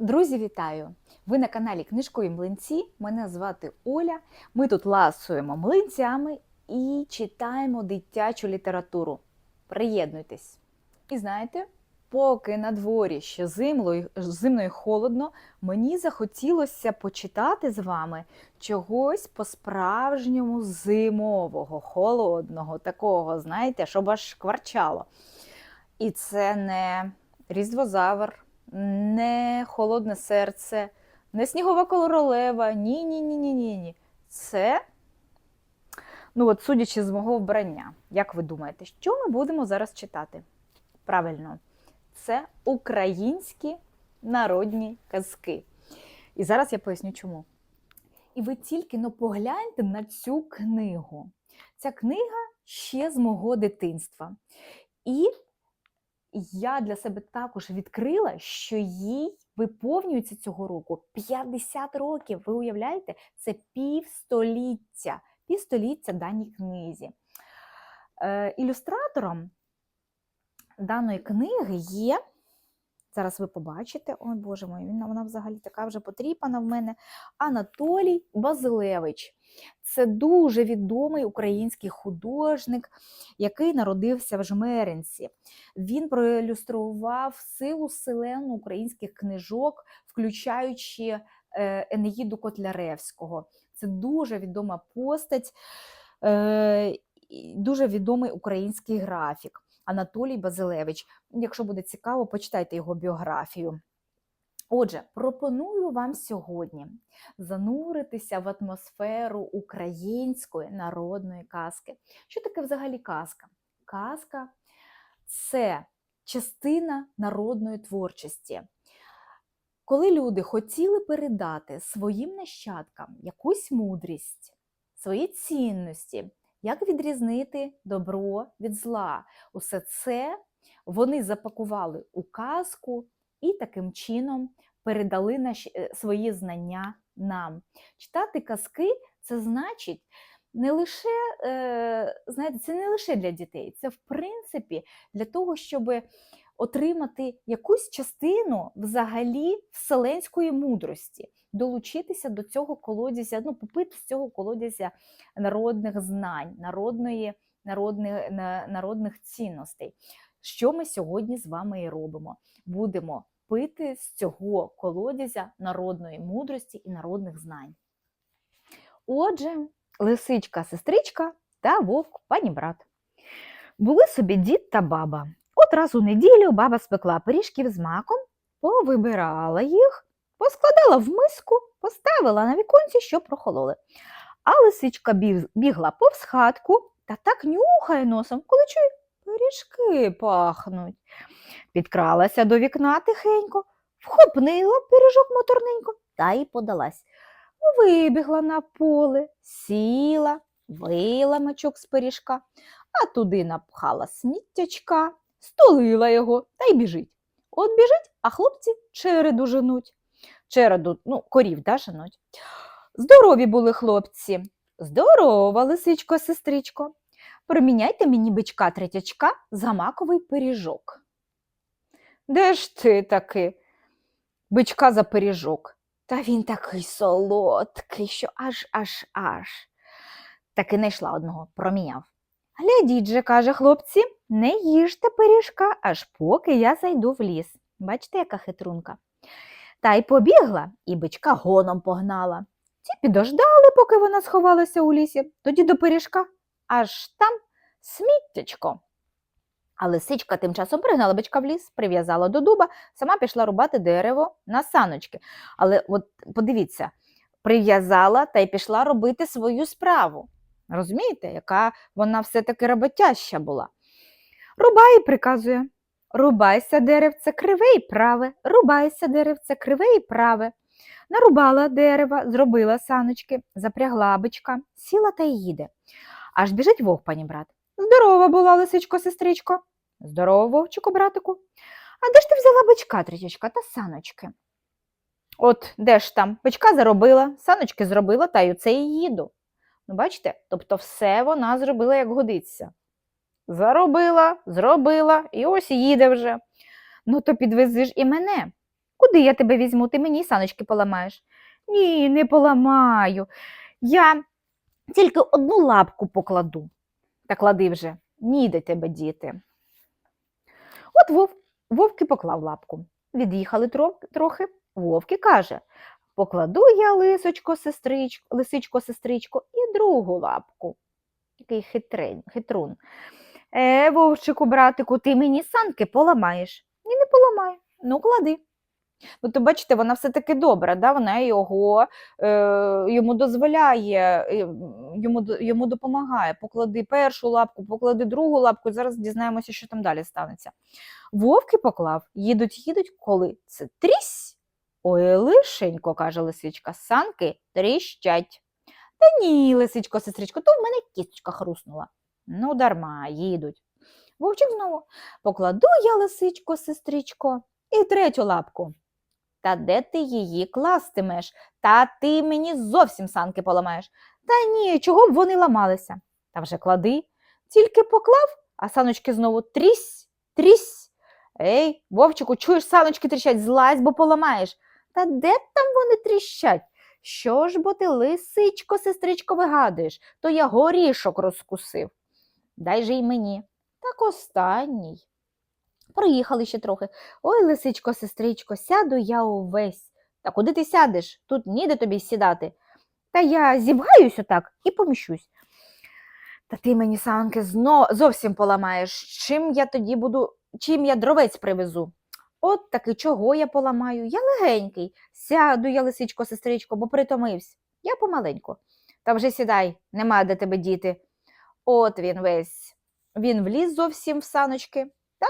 Друзі, вітаю! Ви на каналі Книжкові Млинці. Мене звати Оля. Ми тут ласуємо млинцями і читаємо дитячу літературу. Приєднуйтесь! І знаєте, поки на дворі ще зимно, зимно і холодно, мені захотілося почитати з вами чогось по-справжньому зимового, холодного, такого, знаєте, щоб аж кварчало. І це не різдвозавр, не холодне серце, не снігова королева. Ні, ні, ні, ні, ні, ні. Це, ну от судячи з мого вбрання, як ви думаєте, що ми будемо зараз читати? Правильно, це українські народні казки. І зараз я поясню чому. І ви тільки но погляньте на цю книгу. Ця книга ще з мого дитинства. І я для себе також відкрила, що їй виповнюється цього року 50 років. Ви уявляєте, це півстоліття, півстоліття даній книзі. Е, ілюстратором даної книги є. Зараз ви побачите, ой Боже мой, він- вона взагалі така вже потріпана в мене. Анатолій Базилевич. Це дуже відомий український художник, який народився в Жмеринці. Він проілюстрував силу селену українських книжок, включаючи е, Енеїду Котляревського. Це дуже відома постать, е, дуже відомий український графік Анатолій Базилевич. Якщо буде цікаво, почитайте його біографію. Отже, пропоную вам сьогодні зануритися в атмосферу української народної казки. Що таке взагалі казка? Казка це частина народної творчості. Коли люди хотіли передати своїм нащадкам якусь мудрість, свої цінності, як відрізнити добро від зла, усе це вони запакували у казку і таким чином передали е, свої знання нам. Читати казки це значить не лише, е, знаєте, це не лише для дітей, це в принципі для того, щоб отримати якусь частину взагалі вселенської мудрості, долучитися до цього колодязя, ну, попити з цього колодязя народних знань, народної, народних, народних цінностей. Що ми сьогодні з вами і робимо? Будемо пити з цього колодязя народної мудрості і народних знань. Отже, лисичка, сестричка та вовк пані брат. Були собі дід та баба. От раз у неділю баба спекла пиріжків з маком, повибирала їх, поскладала в миску, поставила на віконці, щоб прохололи. А лисичка бігла повз хатку та так нюхає носом, коли чує, пиріжки пахнуть. Підкралася до вікна тихенько, вхопнила пиріжок моторненько та й подалась. Вибігла на поле, сіла, вила мачок з пиріжка, а туди напхала сміттячка, столила його та й біжить. От біжить, а хлопці череду женуть. Череду, ну, корів да, женуть. Здорові були хлопці. Здорова, лисичко, сестричко. Проміняйте мені бичка третячка за маковий пиріжок. Де ж ти таки? Бичка за пиріжок. Та він такий солодкий, що аж аж аж. Таки знайшла одного, проміняв. Глядіть же, каже хлопці, не їжте пиріжка, аж поки я зайду в ліс. Бачите, яка хитрунка. Та й побігла, і бичка гоном погнала. Ті підождали, поки вона сховалася у лісі, тоді до пиріжка, аж там сміттячко. А лисичка тим часом пригнала бичка в ліс, прив'язала до дуба, сама пішла рубати дерево на саночки. Але от подивіться, прив'язала та й пішла робити свою справу. Розумієте, яка вона все-таки роботяща була. Рубай і приказує. Рубайся, деревце, криве й праве, рубайся, деревце, криве й праве. Нарубала дерева, зробила саночки, запрягла бичка, сіла та й їде. Аж біжить вовк, пані брат. Здорова була, лисичко, сестричко. Здорово, вовчику, братику. А де ж ти взяла бичка, третячка, та саночки? От де ж там? Бичка заробила, саночки зробила, та й оце і їду. Ну, бачите, тобто все вона зробила, як годиться. Заробила, зробила, і ось їде вже. Ну, то підвези ж і мене. Куди я тебе візьму? Ти мені саночки поламаєш. Ні, не поламаю. Я тільки одну лапку покладу. Та клади вже, ніде тебе діти. От вов, вовки поклав лапку. Від'їхали тро- трохи. Вовки каже: покладу я лисочко, сестричко, лисичко, сестричко, і другу лапку. Такий хитрень, хитрун. Е, вовчику, братику, ти мені санки поламаєш. Ні, не поламаю. Ну, клади. Ну, то бачите, вона все-таки добра, да? вона його, е, йому дозволяє, йому, йому допомагає. Поклади першу лапку, поклади другу лапку, і зараз дізнаємося, що там далі станеться. Вовки поклав, їдуть, їдуть, коли це трісь. Ой, лишенько, каже лисичка, санки тріщать. Та ні, лисичко, сестричко, то в мене кісточка хруснула. Ну, дарма, їдуть. Вовчик знову. Покладу я, лисичко, сестричко, і третю лапку. Та де ти її кластимеш? Та ти мені зовсім санки поламаєш. Та ні, чого б вони ламалися? Та вже клади. Тільки поклав, а саночки знову трісь, трісь. Ей, вовчику, чуєш, саночки тріщать, злазь, бо поламаєш. Та де там вони тріщать? Що ж бо ти, лисичко, сестричко, вигадуєш, то я горішок розкусив. Дай же й мені. Так останній. Проїхали ще трохи. Ой, лисичко, сестричко, сяду я увесь. Та куди ти сядеш? Тут ніде тобі сідати. Та я зібгаюсь отак і поміщусь. Та ти мені санки зно... зовсім поламаєш. Чим я тоді буду, чим я дровець привезу? От таки чого я поламаю? Я легенький. Сяду я, лисичко, сестричко, бо притомився. Я помаленьку. Та вже сідай, нема де тебе діти. От він весь. Він вліз зовсім в саночки, та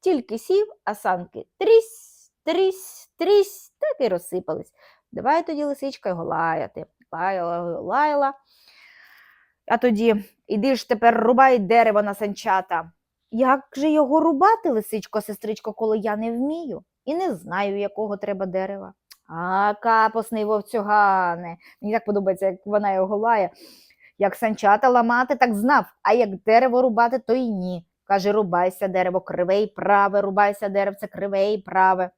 тільки сів, а санки трісь, трісь, трісь, так і розсипались. Давай тоді лисичка його лаяти. Лаяла, лаяла. А тоді іди ж тепер рубай дерево на санчата. Як же його рубати, лисичко, сестричко, коли я не вмію і не знаю, якого треба дерева. А, капосний вовцюгане. Мені так подобається, як вона його лає. Як санчата ламати, так знав, а як дерево рубати, то й ні. Каже, рубайся дерево криве й праве, рубайся деревце криве й праве.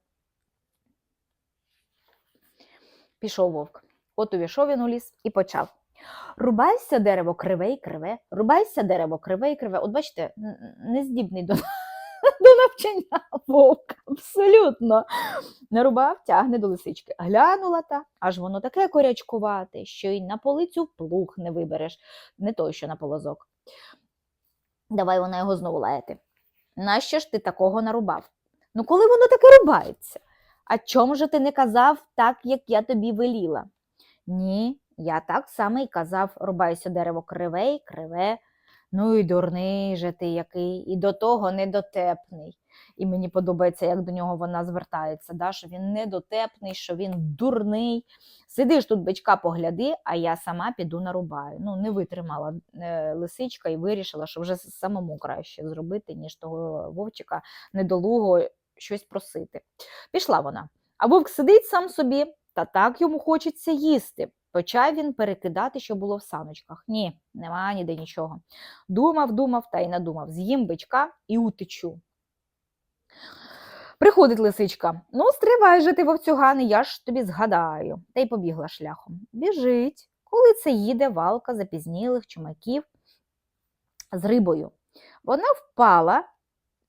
Пішов вовк. От увійшов він у ліс і почав. Рубайся дерево криве й криве, рубайся дерево криве й криве. От бачите, н- н- нездібний до, до навчання вовк, абсолютно. Не рубав, тягне до лисички. Глянула та, аж воно таке корячкувате, що й на полицю плуг не вибереш, не той, що на полозок. Давай вона його знову лаяти. Нащо ж ти такого нарубав? Ну, коли воно таке рубається? А чому же ти не казав так, як я тобі веліла? Ні, я так само й казав, рубайся дерево криве й криве. Ну і дурний же ти який, і до того недотепний. І мені подобається, як до нього вона звертається, да? що він недотепний, що він дурний. Сидиш тут, бичка, погляди, а я сама піду нарубаю. Ну, не витримала е, лисичка і вирішила, що вже самому краще зробити, ніж того вовчика недолуго щось просити. Пішла вона. А вовк сидить сам собі, та так йому хочеться їсти. Почав він перекидати, що було в саночках. Ні, нема ніде нічого. Думав, думав та й надумав. З'їм бичка і утечу. Приходить лисичка. Ну, стривай же ти, вовцюгани, я ж тобі згадаю. Та й побігла шляхом. Біжить, коли це їде валка запізнілих чумаків з рибою. Вона впала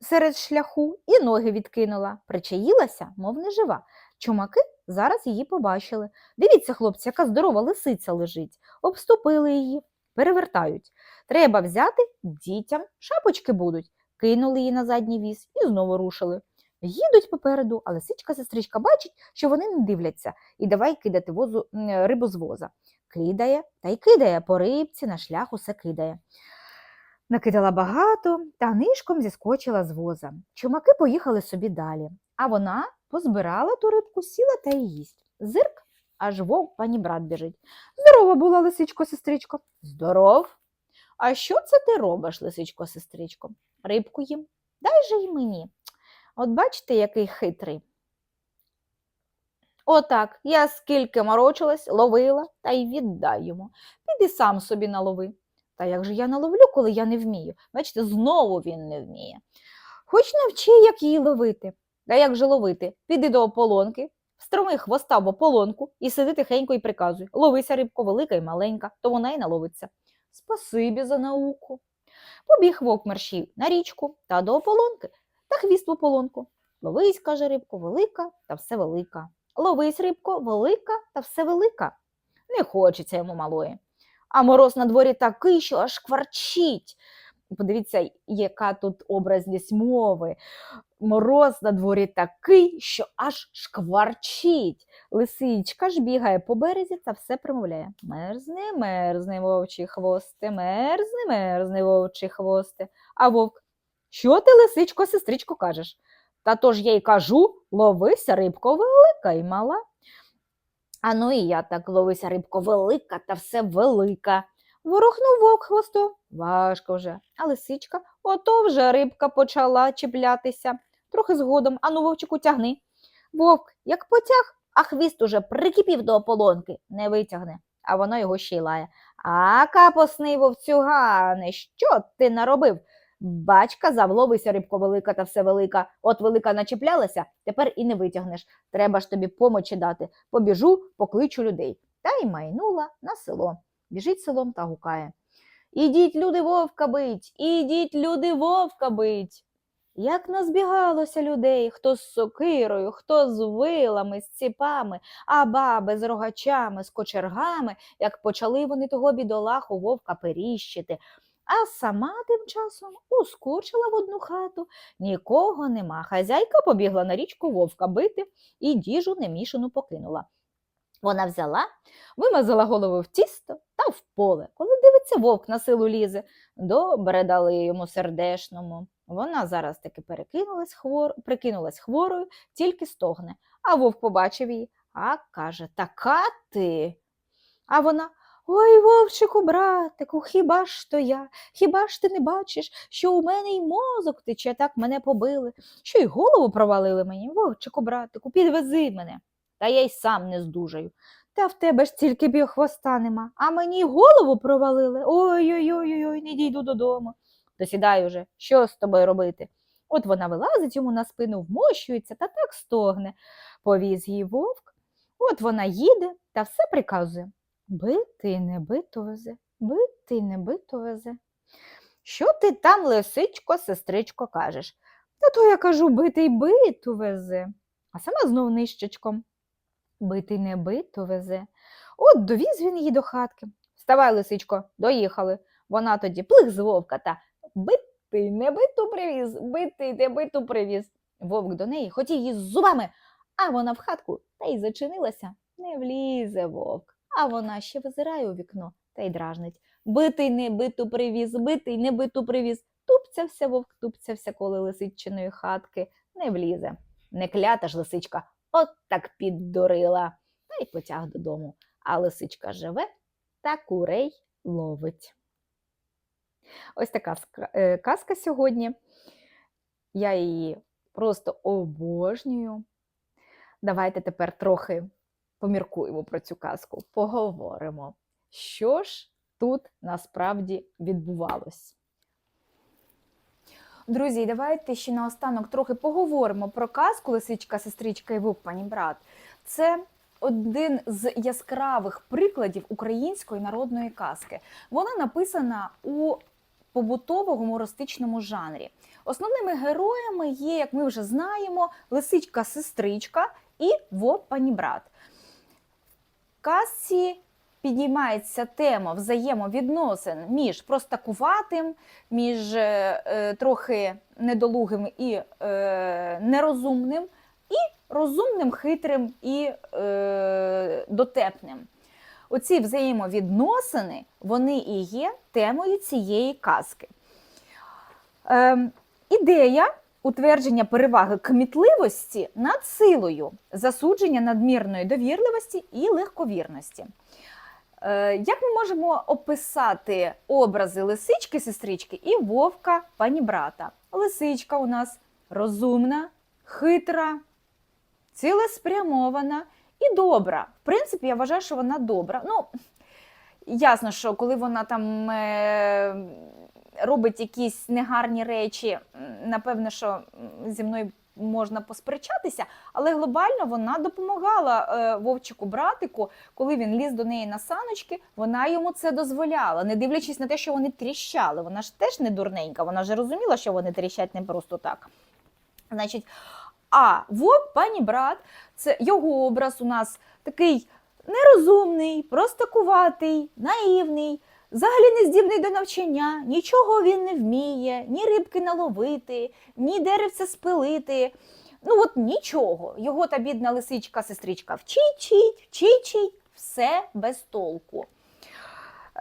серед шляху і ноги відкинула. Причаїлася, мов не жива. Чумаки зараз її побачили. Дивіться, хлопці, яка здорова лисиця лежить. Обступили її, перевертають. Треба взяти дітям, шапочки будуть. Кинули її на задній віз і знову рушили. Їдуть попереду, а лисичка сестричка бачить, що вони не дивляться, і давай кидати возу, рибу з воза. Кидає та й кидає по рибці, на шлях усе кидає. Накидала багато та нишком зіскочила з воза. Чумаки поїхали собі далі, а вона позбирала ту рибку, сіла та й їсть. Зирк, аж вовк пані брат біжить. Здорова була, лисичко, сестричко. Здоров. А що це ти робиш, лисичко, сестричко? Рибку їм. Дай же й мені. От бачите, який хитрий. Отак, я скільки морочилась, ловила та й віддай йому. Піди сам собі налови. Та як же я наловлю, коли я не вмію? Бачите, знову він не вміє. Хоч навчи, як її ловити. Да як же ловити? Піди до ополонки, встроми хвоста в ополонку і сиди тихенько і приказуй. Ловися рибко велика і маленька, то вона й наловиться. Спасибі за науку. Побіг вовк мерщій на річку та до ополонки, та хвіст в ополонку. Ловись, каже рибко, велика та все велика. Ловись, рибко, велика та все велика. Не хочеться йому малої. А мороз на дворі такий, що аж кварчить. Подивіться, яка тут образність мови. Мороз на дворі такий, що аж шкварчить. Лисичка ж бігає по березі та все промовляє. Мерзне, мерзне вовчі хвости, мерзне, мерзне вовчі хвости. А вовк, що ти, лисичко, сестричко, кажеш? Та то ж я й кажу, ловися, рибко, велика й мала. А ну і я так ловися, рибко, велика та все велика. Ворухнув вовк хвостом. Важко вже. А лисичка, ото вже рибка почала чіплятися. Трохи згодом, ану, вовчику, тягни. Вовк, як потяг, а хвіст уже прикипів до ополонки, не витягне, а воно його ще й лає. А капосний вовцюгане, що ти наробив? Бач, казав, ловися, рибко велика та все велика. От велика начіплялася, тепер і не витягнеш. Треба ж тобі помочі дати. Побіжу, покличу людей. Та й майнула на село. Біжить селом та гукає. Ідіть, люди, вовка бить, ідіть, люди, вовка бить. Як назбігалося людей, хто з сокирою, хто з вилами, з ціпами, а баби з рогачами, з кочергами, як почали вони того бідолаху вовка періщити. А сама тим часом ускочила в одну хату, нікого нема. Хазяйка побігла на річку вовка бити і діжу немішану покинула. Вона взяла, вимазала голову в тісто та в поле. Коли дивиться, вовк на силу лізе. Добре дали йому сердешному. Вона зараз таки перекинулась хвор... прикинулась хворою, тільки стогне. А вовк побачив її, а каже, така ти. А вона Ой, вовчику, братику, хіба ж то я? Хіба ж ти не бачиш, що у мене й мозок тече, так мене побили, що й голову провалили мені? Вовчику, братику, підвези мене. Та я й сам не здужаю. Та в тебе ж тільки біохвоста нема, а мені й голову провалили. Ой-ой-ой, ой не дійду додому. То сідай уже, що з тобою робити? От вона вилазить йому на спину, вмощується та так стогне. Повіз її вовк. От вона їде та все приказує. Бити не биту везе, бити не биту везе. Що ти там, лисичко, сестричко, кажеш? Та то я кажу, битий биту везе, а сама знов нищечком. Битий не биту везе. От довіз він її до хатки. Вставай, лисичко, доїхали. Вона тоді плих з вовка та битий не биту привіз, битий не биту привіз. Вовк до неї хотів її з зубами, а вона в хатку та й зачинилася. Не влізе вовк. А вона ще визирає у вікно та й дражнить. Битий не биту привіз, битий не биту привіз. Тупцявся вовк, тупцявся коло лисичиної хатки, не влізе. Не клята ж лисичка, от так піддурила. Та й потяг додому. А лисичка живе та курей ловить. Ось така е, казка сьогодні. Я її просто обожнюю. Давайте тепер трохи поміркуємо про цю казку, поговоримо, що ж тут насправді відбувалось. Друзі, давайте ще наостанок трохи поговоримо про казку Лисичка, сестричка і вовк, пані брат. Це один з яскравих прикладів української народної казки. Вона написана у побутово-гумористичному жанрі. Основними героями є, як ми вже знаємо, лисичка-сестричка і вовк пані брат. Казці підіймається тема взаємовідносин між простакуватим, між е, е, трохи недолугим і е, нерозумним, і розумним, хитрим і е, дотепним. Оці взаємовідносини вони і є темою цієї казки. Ем, ідея утвердження переваги кмітливості над силою, засудження надмірної довірливості і легковірності. Е, Як ми можемо описати образи лисички, сестрички і вовка пані брата? Лисичка у нас розумна, хитра, цілеспрямована і добра. В принципі, я вважаю, що вона добра. Ну, ясно, що коли вона там е, робить якісь негарні речі, напевно, що зі мною можна посперечатися, але глобально вона допомагала е, вовчику братику, коли він ліз до неї на саночки, вона йому це дозволяла, не дивлячись на те, що вони тріщали. Вона ж теж не дурненька, вона ж розуміла, що вони тріщать не просто так. Значить, а вовк, пані брат, це його образ у нас такий нерозумний, простакуватий, наївний, взагалі не здібний до навчання, нічого він не вміє, ні рибки наловити, ні деревця спилити. Ну от нічого. Його та бідна лисичка, сестричка вчить, вчить, все без толку.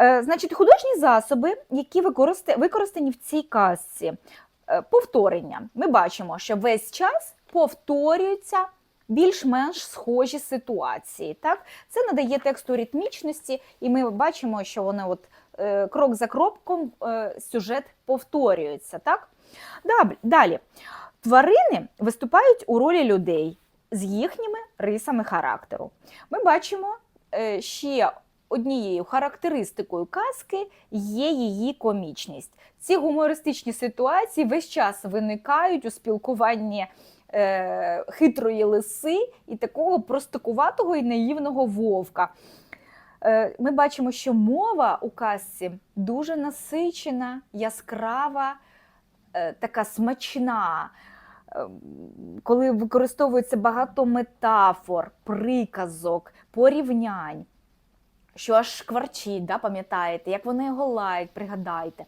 Е, значить, художні засоби, які використані в цій казці, Е, повторення. Ми бачимо, що весь час повторюються більш-менш схожі ситуації. Так? Це надає тексту ритмічності, і ми бачимо, що вони от, е, крок за кроком е, сюжет повторюється. Так? Далі. Тварини виступають у ролі людей з їхніми рисами характеру. Ми бачимо е, ще однією характеристикою казки є її комічність. Ці гумористичні ситуації весь час виникають у спілкуванні е, хитрої лиси і такого простакуватого і наївного вовка. Е, ми бачимо, що мова у казці дуже насичена, яскрава, е, така смачна. Е, Коли використовується багато метафор, приказок, порівнянь, що аж шкварчить, да, пам'ятаєте, як вони його лають, пригадайте.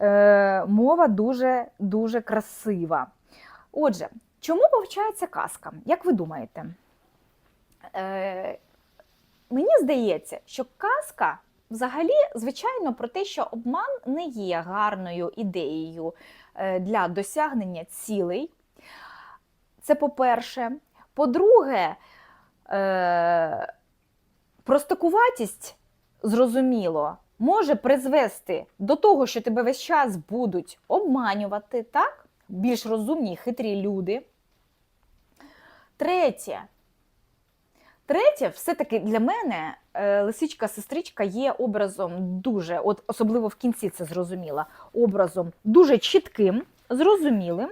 Е, мова дуже дуже красива. Отже, чому повчається казка? Як ви думаєте? Е, мені здається, що казка взагалі, звичайно, про те, що обман не є гарною ідеєю е, для досягнення цілей. Це по-перше. По-друге, е, простакуватість, зрозуміло, може призвести до того, що тебе весь час будуть обманювати, так? Більш розумні і хитрі люди. Третє. Третє, все-таки для мене е, лисичка-сестричка є образом дуже, от особливо в кінці це зрозуміла, образом дуже чітким, зрозумілим,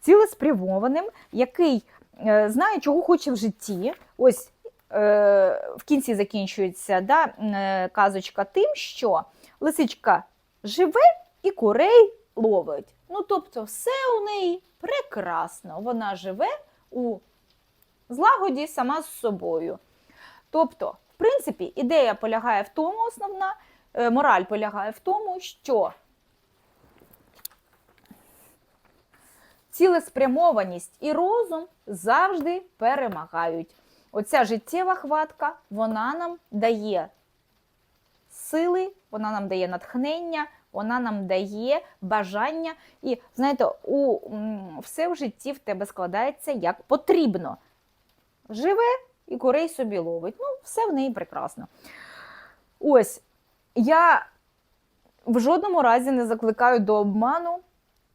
цілеспрямованим, який е, знає, чого хоче в житті. Ось е, в кінці закінчується да, казочка тим, що лисичка живе і курей ловить. Ну, тобто, все у неї прекрасно. Вона живе у злагоді сама з собою. Тобто, в принципі, ідея полягає в тому, основна, е, мораль полягає в тому, що цілеспрямованість і розум завжди перемагають. Оця життєва хватка, вона нам дає сили, вона нам дає натхнення, вона нам дає бажання. І знаєте, у, все в житті в тебе складається як потрібно. Живе і курей собі ловить. Ну, все в неї прекрасно. Ось, я в жодному разі не закликаю до обману.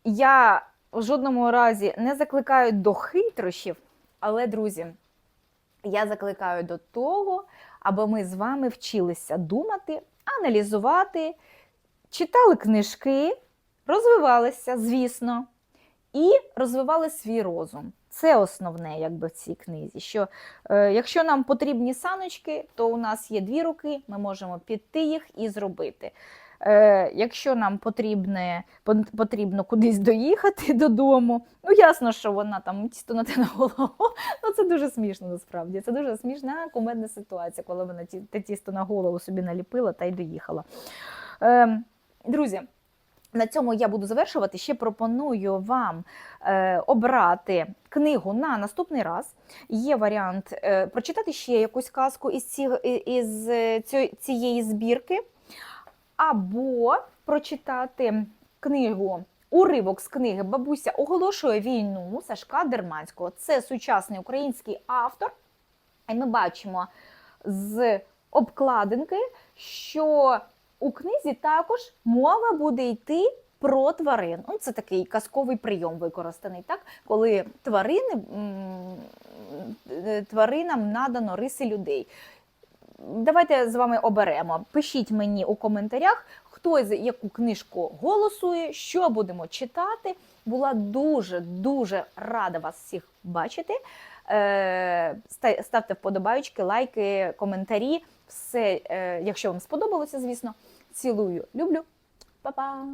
Я в жодному разі не закликаю до хитрощів, але, друзі, я закликаю до того, аби ми з вами вчилися думати, аналізувати, читали книжки, розвивалися, звісно, і розвивали свій розум. Це основне, якби в цій книзі. Що е, якщо нам потрібні саночки, то у нас є дві руки, ми можемо піти їх і зробити. Е, якщо нам потрібне, потрібно кудись доїхати додому, ну ясно, що вона там тісто на те на голову. Ну це дуже смішно насправді. Це дуже смішна кумедна ситуація, коли вона те тісто на голову собі наліпила та й доїхала. Е, друзі. На цьому я буду завершувати. Ще пропоную вам е, обрати книгу на наступний раз. Є варіант е, прочитати ще якусь казку із, ці, із е, цієї, збірки, або прочитати книгу. Уривок з книги Бабуся оголошує війну Сашка Дерманського. Це сучасний український автор. І ми бачимо з обкладинки, що у книзі також мова буде йти про тварин. Ну, це такий казковий прийом використаний, так? коли тварини, е, тваринам надано риси людей. Давайте з вами оберемо. Пишіть мені у коментарях, хто за яку книжку голосує, що будемо читати. Була дуже дуже рада вас всіх бачити. Е, Ставте вподобайки, лайки, коментарі. Все, е, якщо вам сподобалося, звісно. Цілую, люблю. Па-па!